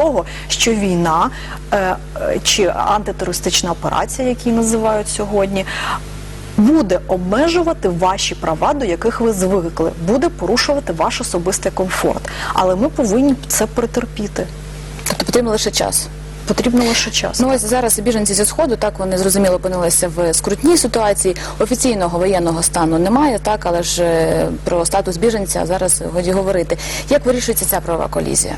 того, що війна е, е, чи антитерористична операція, які називають сьогодні. Буде обмежувати ваші права, до яких ви звикли, буде порушувати ваш особистий комфорт. Але ми повинні це претерпіти. Тобто потрібно лише час. Потрібно лише час. Ну ось зараз біженці зі сходу так вони зрозуміло опинилися в скрутній ситуації. Офіційного воєнного стану немає, так але ж е, про статус біженця зараз годі говорити. Як вирішується ця правова колізія?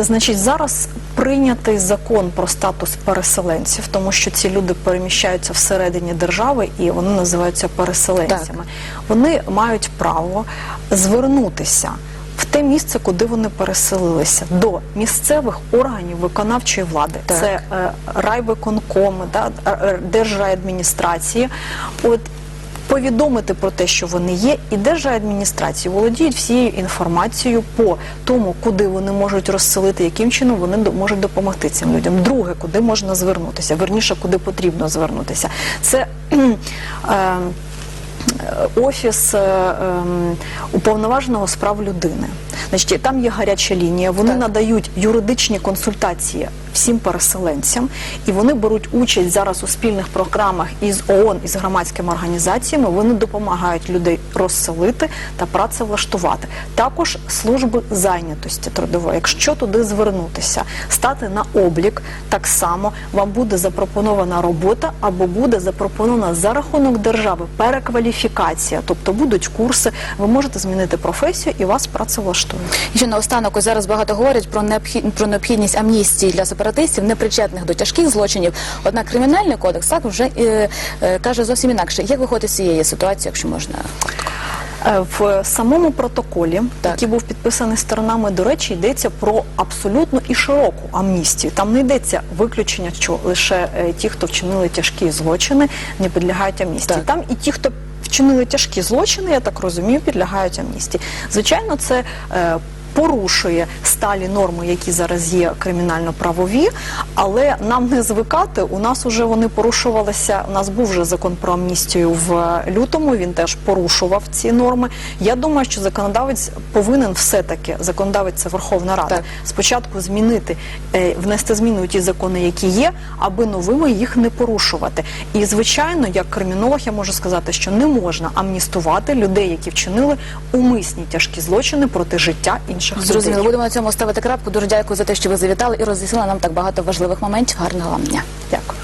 Значить, зараз прийнятий закон про статус переселенців, тому що ці люди переміщаються всередині держави і вони називаються переселенцями. Вони мають право звернутися в те місце, куди вони переселилися, до місцевих органів виконавчої влади. Так. Це е, райвиконкоми, да, е, е. От повідомити про те, що вони є, і держадміністрації володіють всією інформацією по тому, куди вони можуть розселити, яким чином вони можуть допомогти цим людям. Друге, куди можна звернутися, верніше, куди потрібно звернутися. Це е, е, офіс е, ем, уповноваженого справ людини. Значить, там є гаряча лінія. Вони Так. надають юридичні консультації всім переселенцям, і вони беруть участь зараз у спільних програмах із ООН і з громадськими організаціями. Вони допомагають людей розселити та працевлаштувати. Також служби зайнятості трудової. Якщо туди звернутися, стати на облік, так само вам буде запропонована робота або буде запропонована за рахунок держави перекваліфікація, тобто будуть курси, ви можете змінити професію і вас працевлаштують. І ще наостанок, ось зараз багато говорять про необхід... про необхідність амністії для сепаратистів, непричетних до тяжких злочинів. Однак кримінальний кодекс так вже е, е, каже зовсім інакше. Як виходити з цієї ситуації, якщо можна? Е, В самому протоколі, Так. який був підписаний сторонами, до речі, йдеться про абсолютну і широку амністію. Там не йдеться виключення, що лише е, ті, хто вчинили тяжкі злочини, не підлягають амністії. Так. Там і ті, хто вчинили тяжкі злочини, я так розумію, підлягають амністії. Звичайно, це. Порушує сталі норми, які зараз є кримінально-правові, але нам не звикати. У нас уже вони порушувалися. У нас був вже закон про амністію в лютому. Він теж порушував ці норми. Я думаю, що законодавець повинен все-таки законодавець це Верховна Рада. Так. Спочатку змінити, е, внести зміни у ті закони, які є, аби новими їх не порушувати. І звичайно, як кримінолог, я можу сказати, що не можна амністувати людей, які вчинили умисні тяжкі злочини проти життя інших Зрозуміло, будемо на цьому ставити крапку. Дуже дякую за те, що ви завітали і роз'яснили нам так багато важливих моментів. Гарного вам дня. Дякую.